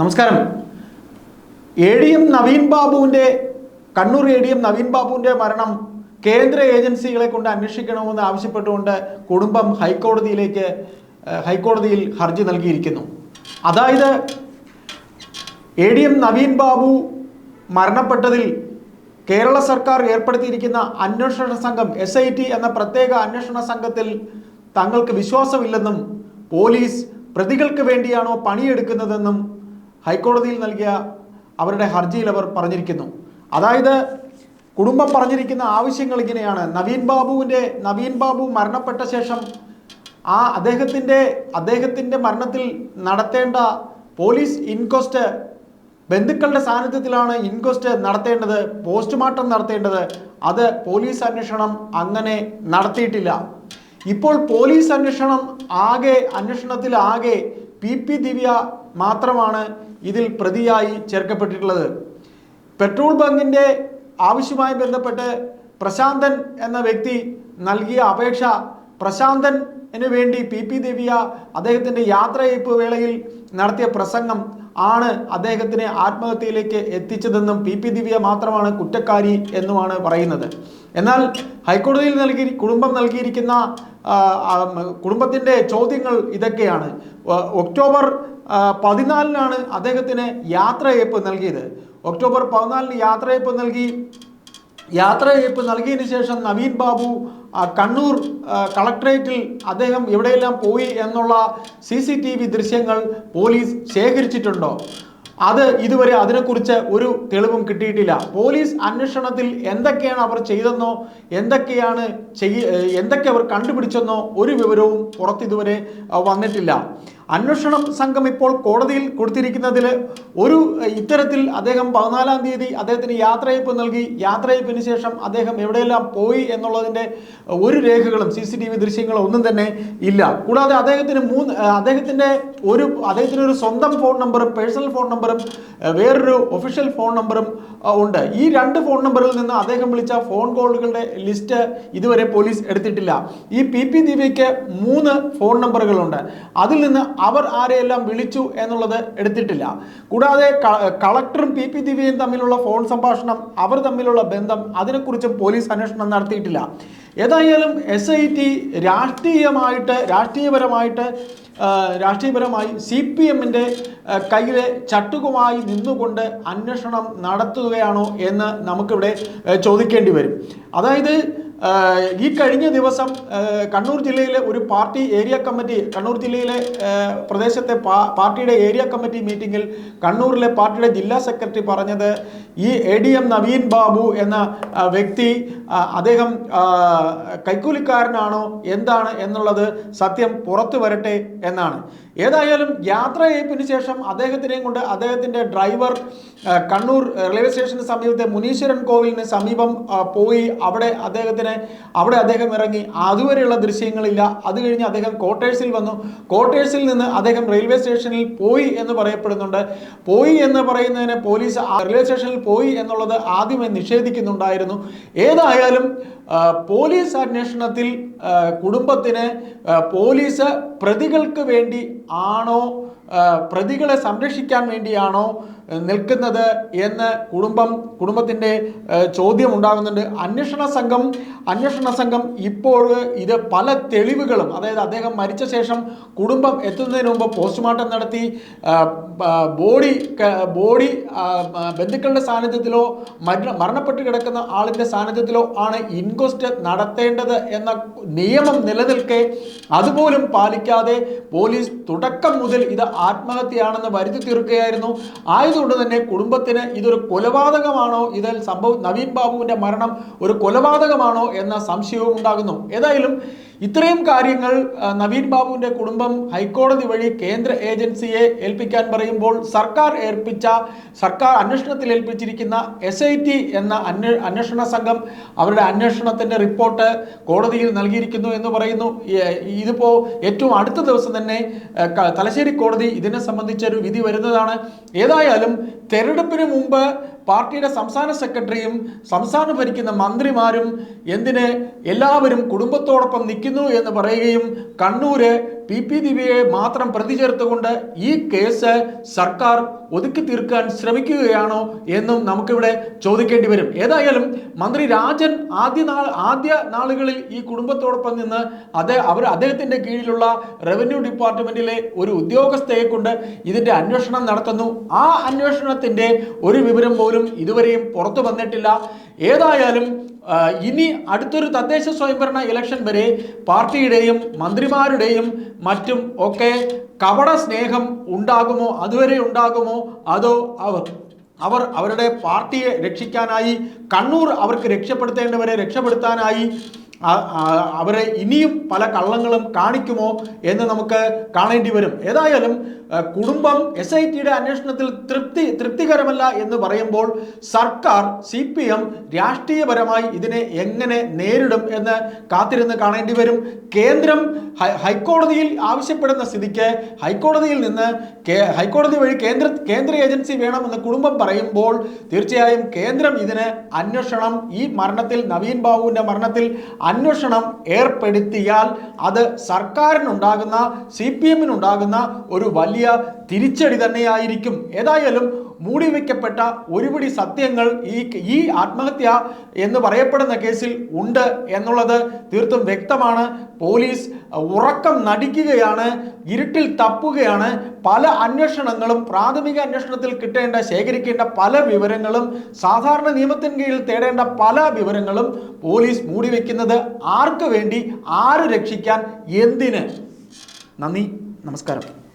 നമസ്കാരം. A D M Naveen ബാബുവിന്റെ Kannur A D M Naveen ബാബുവിന്റെ മരണം കേന്ദ്ര ഏജൻസികളെ കൊണ്ട് അന്വേഷിക്കണമെന്ന് ആവശ്യപ്പെട്ടുകൊണ്ട് കുടുംബം ഹൈക്കോടതിയിലേക്ക് ഹൈക്കോടതിയിൽ ഹർജി നൽകിയിരിക്കുന്നു. അതായത് A D M Naveen Babu മരണപ്പെട്ടതിൽ Kerala സർക്കാർ ഏർപ്പെടുത്തിയിരിക്കുന്ന അന്വേഷണ സംഘം എസ് ഐ ടി എന്ന പ്രത്യേക അന്വേഷണ സംഘത്തിൽ തങ്ങൾക്ക് വിശ്വാസമില്ലെന്നും പോലീസ് പ്രതികൾക്ക് വേണ്ടിയാണോ പണിയെടുക്കുന്നതെന്നും ഹൈക്കോടതിയിൽ നൽകിയ അവരുടെ ഹർജിയിൽ അവർ പറഞ്ഞിരിക്കുന്നു. അതായത് കുടുംബം പറഞ്ഞിരിക്കുന്ന ആവശ്യങ്ങൾ ഇങ്ങനെയാണ്. നവീൻ ബാബുവിന്റെ നവീൻ ബാബു മരണപ്പെട്ട ശേഷം ആ അദ്ദേഹത്തിന്റെ അദ്ദേഹത്തിന്റെ മരണത്തിൽ നടത്തേണ്ട പോലീസ് ഇൻക്വസ്റ്റ് ബന്ധുക്കളുടെ സാന്നിധ്യത്തിലാണ് ഇൻക്വസ്റ്റ് നടത്തേണ്ടത് പോസ്റ്റ്മോർട്ടം നടത്തേണ്ടത്. അത് പോലീസ് അന്വേഷണം അങ്ങനെ നടത്തിയിട്ടില്ല. ഇപ്പോൾ പോലീസ് അന്വേഷണം ആകെ അന്വേഷണത്തിൽ ആകെ പി പി ദിവ്യ മാത്രമാണ് ഇതിൽ പ്രതിയായി ചേർക്കപ്പെട്ടിട്ടുള്ളത്. പെട്രോൾ ബങ്കിന്റെ ആവശ്യവുമായി ബന്ധപ്പെട്ട് പ്രശാന്തൻ എന്ന വ്യക്തി നൽകിയ അപേക്ഷ പ്രശാന്തൻ വേണ്ടി പി പി ദേവിയ അദ്ദേഹത്തിന്റെ യാത്രയയപ്പ് വേളയിൽ നടത്തിയ പ്രസംഗം ആണ് അദ്ദേഹത്തിനെ ആത്മഹത്യയിലേക്ക് എത്തിച്ചതെന്നും പി പി ദിവ്യ മാത്രമാണ് കുറ്റക്കാരി എന്നുമാണ് പറയുന്നത്. എന്നാൽ ഹൈക്കോടതിയിൽ നൽകി കുടുംബം നൽകിയിരിക്കുന്ന കുടുംബത്തിന്റെ ചോദ്യങ്ങൾ ഇതൊക്കെയാണ്. ഒക്ടോബർ പതിനാലിനാണ് അദ്ദേഹത്തിന് യാത്രയയപ്പ് നൽകിയത്. ഒക്ടോബർ പതിനാലിന് യാത്രയയപ്പ് നൽകി. യാത്രയയപ്പ് നൽകിയതിന് ശേഷം നവീൻ ബാബു കണ്ണൂർ കളക്ട്രേറ്റിൽ അദ്ദേഹം എവിടെയെല്ലാം പോയി എന്നുള്ള സി സി ടി വി ദൃശ്യങ്ങൾ പോലീസ് ശേഖരിച്ചിട്ടുണ്ടോ? അത് ഇതുവരെ അതിനെക്കുറിച്ച് ഒരു തെളിവും കിട്ടിയിട്ടില്ല. പോലീസ് അന്വേഷണത്തിൽ എന്തൊക്കെയാണ് അവർ ചെയ്തെന്നോ എന്തൊക്കെയാണ് ചെയ്യ എന്തൊക്കെ അവർ കണ്ടുപിടിച്ചെന്നോ ഒരു വിവരവും പുറത്തിതുവരെ വന്നിട്ടില്ല. അന്വേഷണം സംഘം ഇപ്പോൾ കോടതിയിൽ കൊടുത്തിരിക്കുന്നതിൽ ഒരു ഇത്തരത്തിൽ അദ്ദേഹം പതിനാലാം തീയതി അദ്ദേഹത്തിന് യാത്രയപ്പ് നൽകി. യാത്രയപ്പിന് ശേഷം അദ്ദേഹം എവിടെയെല്ലാം പോയി എന്നുള്ളതിന്റെ ഒരു രേഖകളും സി സി ടി വി ദൃശ്യങ്ങളും ഒന്നും തന്നെ ഇല്ല. കൂടാതെ അദ്ദേഹത്തിന് മൂന്ന് അദ്ദേഹത്തിന്റെ ഒരു അദ്ദേഹത്തിന് ഒരു സ്വന്തം ഫോൺ നമ്പറും പേഴ്സണൽ ഫോൺ നമ്പറും വേറൊരു ഒഫീഷ്യൽ ഫോൺ നമ്പറും ഉണ്ട്. ഈ രണ്ട് ഫോൺ നമ്പറിൽ നിന്ന് അദ്ദേഹം വിളിച്ച ഫോൺ കോളുകളുടെ ലിസ്റ്റ് ഇതുവരെ പോലീസ് എടുത്തിട്ടില്ല. ഈ പി പി ദിവ്യയ്ക്ക് മൂന്ന് ഫോൺ നമ്പറുകളുണ്ട്. അതിൽ നിന്ന് അവർ ആരെയെല്ലാം വിളിച്ചു എന്നുള്ളത് എടുത്തിട്ടില്ല. കൂടാതെ കളക്ടറും പി പി ദിവ്യയും തമ്മിലുള്ള ഫോൺ സംഭാഷണം അവർ തമ്മിലുള്ള ബന്ധം അതിനെക്കുറിച്ചും പോലീസ് അന്വേഷണം നടത്തിയിട്ടില്ല. ഏതായാലും എസ് ഐ ടി രാഷ്ട്രീയമായിട്ട് രാഷ്ട്രീയപരമായിട്ട് രാഷ്ട്രീയപരമായി സി പി എമ്മിന്റെ കയ്യിലെ ചട്ടുകുമായി നിന്നുകൊണ്ട് അന്വേഷണം നടത്തുകയാണോ എന്ന് നമുക്കിവിടെ ചോദിക്കേണ്ടി വരും. അതായത് ഈ കഴിഞ്ഞ ദിവസം കണ്ണൂർ ജില്ലയിലെ ഒരു പാർട്ടി ഏരിയ കമ്മിറ്റി കണ്ണൂർ ജില്ലയിലെ പ്രദേശത്തെ പാർട്ടിയുടെ ഏരിയ കമ്മിറ്റി മീറ്റിംഗിൽ കണ്ണൂരിലെ പാർട്ടിയുടെ ജില്ലാ സെക്രട്ടറി പറഞ്ഞത് ഈ A D M Naveen Babu എന്ന വ്യക്തി അദ്ദേഹം കൈക്കൂലിക്കാരനാണോ എന്താണ് എന്നുള്ളത് സത്യം പുറത്തു വരട്ടെ എന്നാണ്. ഏതായാലും യാത്രയയപ്പിന് ശേഷം അദ്ദേഹത്തിനെയും കൊണ്ട് അദ്ദേഹത്തിന്റെ ഡ്രൈവർ കണ്ണൂർ റെയിൽവേ സ്റ്റേഷന് സമീപത്തെ മുനീശ്വരൻ കോവിലിന് സമീപം പോയി അവിടെ അദ്ദേഹത്തിന് അവിടെ അദ്ദേഹം ഇറങ്ങി. അതുവരെയുള്ള ദൃശ്യങ്ങളില്ല. അത് കഴിഞ്ഞ് അദ്ദേഹം ക്വാർട്ടേഴ്സിൽ വന്നു. ക്വാർട്ടേഴ്സിൽ നിന്ന് അദ്ദേഹം റെയിൽവേ സ്റ്റേഷനിൽ പോയി എന്ന് പറയപ്പെടുന്നുണ്ട്. പോയി എന്ന് പറയുന്നതിന് പോലീസ് റെയിൽവേ സ്റ്റേഷനിൽ പോയി എന്നുള്ളത് ആദ്യമേ നിഷേധിക്കുന്നുണ്ടായിരുന്നു. ഏതായാലും പോലീസ് അന്വേഷണത്തിൽ കുടുംബത്തിന് പോലീസ് പ്രതികൾക്ക് വേണ്ടി ആണോ പ്രതികളെ സംരക്ഷിക്കാൻ വേണ്ടിയാണോ നിൽക്കുന്നത് എന്ന് കുടുംബം കുടുംബത്തിന്റെ ചോദ്യം ഉണ്ടാകുന്നുണ്ട്. അന്വേഷണ സംഘം അന്വേഷണ സംഘം ഇപ്പോൾ ഇത് പല തെളിവുകളും അതായത് അദ്ദേഹം മരിച്ച ശേഷം കുടുംബം എത്തുന്നതിന് മുമ്പ് പോസ്റ്റ്മോർട്ടം നടത്തി ബോഡി ബോഡി ബന്ധുക്കളുടെ സാന്നിധ്യത്തിലോ മരണ മരണപ്പെട്ട് കിടക്കുന്ന ആളിന്റെ സാന്നിധ്യത്തിലോ ആണ് ഇൻക്വസ്റ്റ് നടത്തേണ്ടത് എന്ന നിയമം നിലനിൽക്കെ അതുപോലും പാലിക്കാതെ പോലീസ് തുടക്കം മുതൽ ഇത് ആത്മഹത്യയാണെന്ന് വരുത്തി തീർക്കുകയായിരുന്നു. ആയതുകൊണ്ട് തന്നെ കുടുംബത്തിന് ഇതൊരു കൊലപാതകമാണോ? ഇതിൽ സംഭവം നവീൻ ബാബുവിന്റെ മരണം ഒരു കൊലപാതകമാണോ എന്ന സംശയവും ഉണ്ടാകുന്നു. ഏതായാലും ഇത്രയും കാര്യങ്ങൾ നവീൻ ബാബുവിന്റെ കുടുംബം ഹൈക്കോടതി വഴി കേന്ദ്ര ഏജൻസിയെ ഏൽപ്പിക്കാൻ പറയുമ്പോൾ സർക്കാർ ഏൽപ്പിച്ച സർക്കാർ അന്വേഷണത്തിൽ ഏൽപ്പിച്ചിരിക്കുന്ന എസ് എന്ന അന്വേ അന്വേഷണ സംഘം അവരുടെ അന്വേഷണത്തിന്റെ റിപ്പോർട്ട് കോടതിയിൽ നൽകിയിരിക്കുന്നു എന്ന് പറയുന്നു. ഇതിപ്പോ ഇതിപ്പോൾ ഏറ്റവും അടുത്ത ദിവസം തന്നെ തലശ്ശേരി കോടതി ഇതിനെ സംബന്ധിച്ച ഒരു വിധി വരുന്നതാണ്. ഏതായാലും തെരഞ്ഞെടുപ്പിന് മുമ്പ് പാർട്ടിയുടെ സംസ്ഥാന സെക്രട്ടറിയും സംസ്ഥാനം ഭരിക്കുന്ന മന്ത്രിമാരും എന്തിന് എല്ലാവരും കുടുംബത്തോടൊപ്പം നിൽക്കുന്നു എന്ന് പറയുകയും കണ്ണൂര് പി പി ദിവ്യയെ മാത്രം പ്രതി ചേർത്തുകൊണ്ട് ഈ കേസ് സർക്കാർ ഒതുക്കി തീർക്കാൻ ശ്രമിക്കുകയാണോ എന്നും നമുക്കിവിടെ ചോദിക്കേണ്ടി വരും. ഏതായാലും മന്ത്രി രാജൻ ആദ്യ നാൾ ആദ്യ നാളുകളിൽ ഈ കുടുംബത്തോടൊപ്പം നിന്ന് അതേ അവർ അദ്ദേഹത്തിന്റെ കീഴിലുള്ള റവന്യൂ ഡിപ്പാർട്ട്മെന്റിലെ ഒരു ഉദ്യോഗസ്ഥയെ കൊണ്ട് ഇതിന്റെ അന്വേഷണം നടത്തുന്നു. ആ അന്വേഷണത്തിന്റെ ഒരു വിവരം പോലും ഇതുവരെയും പുറത്തു വന്നിട്ടില്ല. ഏതായാലും ഇനി അടുത്തൊരു തദ്ദേശ സ്വയംഭരണ ഇലക്ഷൻ വരെ പാർട്ടിയുടെയും മന്ത്രിമാരുടെയും മറ്റും ഒക്കെ കപട സ്നേഹം ഉണ്ടാകുമോ? അതുവരെ ഉണ്ടാകുമോ? അതോ അവർ അവരുടെ പാർട്ടിയെ രക്ഷിക്കാനായി കണ്ണൂർ അവർക്ക് രക്ഷപ്പെടുത്തേണ്ടവരെ രക്ഷപ്പെടുത്താനായി അവരെ ഇനിയും പല കള്ളങ്ങളും കാണിക്കുമോ എന്ന് നമുക്ക് കാണേണ്ടി വരും. ഏതായാലും കുടുംബം എസ് ഐ ടിയുടെ അന്വേഷണത്തിൽ തൃപ്തി തൃപ്തികരമല്ല എന്ന് പറയുമ്പോൾ സർക്കാർ സി പി എം രാഷ്ട്രീയപരമായി ഇതിനെ എങ്ങനെ നേരിടും എന്ന് കാത്തിരുന്ന് കാണേണ്ടി വരും. കേന്ദ്രം ഹൈക്കോടതിയിൽ ആവശ്യപ്പെടുന്ന സ്ഥിതിക്ക് ഹൈക്കോടതിയിൽ നിന്ന് ഹൈക്കോടതി വഴി കേന്ദ്ര കേന്ദ്ര ഏജൻസി വേണമെന്ന് കുടുംബം പറയുമ്പോൾ തീർച്ചയായും കേന്ദ്രം ഇതിന് അന്വേഷണം ഈ മരണത്തിൽ നവീൻ ബാബുവിന്റെ മരണത്തിൽ അന്വേഷണം ഏർപ്പെടുത്തിയാൽ അത് സർക്കാരിനുണ്ടാകുന്ന സി പി എമ്മിനുണ്ടാകുന്ന ഒരു വലിയ തിരിച്ചടി തന്നെയായിരിക്കും. ഏതായാലും മൂടി വയ്ക്കപ്പെട്ട ഒരുപിടി സത്യങ്ങൾ ഈ ഈ ആത്മഹത്യ എന്ന് പറയപ്പെടുന്ന കേസിൽ ഉണ്ട് എന്നുള്ളത് തീർത്തും വ്യക്തമാണ്. പോലീസ് ഉറക്കം നടിക്കുകയാണ് ഇരുട്ടിൽ തപ്പുകയാണ്. പല അന്വേഷണങ്ങളും പ്രാഥമിക അന്വേഷണത്തിൽ കിട്ടേണ്ട ശേഖരിക്കേണ്ട പല വിവരങ്ങളും സാധാരണ നിയമത്തിന് കീഴിൽ തേടേണ്ട പല വിവരങ്ങളും പോലീസ് മൂടി വയ്ക്കുന്നത് ആർക്ക് വേണ്ടി ആര് രക്ഷിക്കാൻ എന്തിന്? നന്ദി നമസ്കാരം.